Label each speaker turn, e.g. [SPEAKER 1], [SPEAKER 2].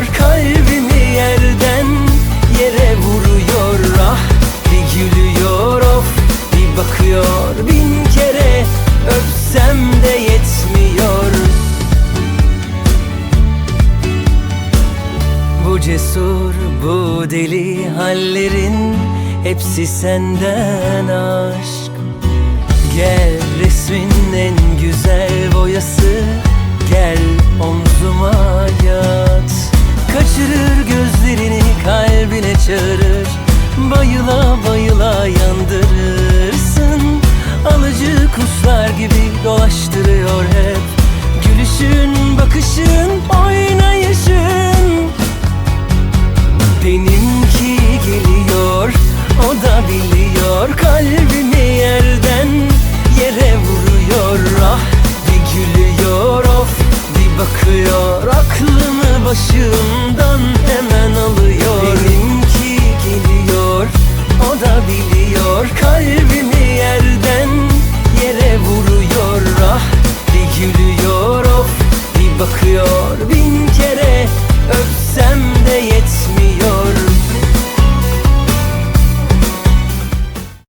[SPEAKER 1] biliyor Kalbimi yerden yere vuruyor. Ah bir gülüyor of bir bakıyor. Bin kere öpsem de yetmiyor. Bu cesur, bu deli hallerin Hepsi senden aşk. Gel resmin çağırır Bayıla bayıla yandırırsın. Alıcı kuşlar gibi dolaştırıyor hep. Gülüşün, bakışın, oynayışın. Benimki geliyor, o da biliyor. Kalbimi Vuruyor kalbimi yerden yere vuruyor ah. Bir gülüyor of bir bakıyor. Bin kere öpsem de yeter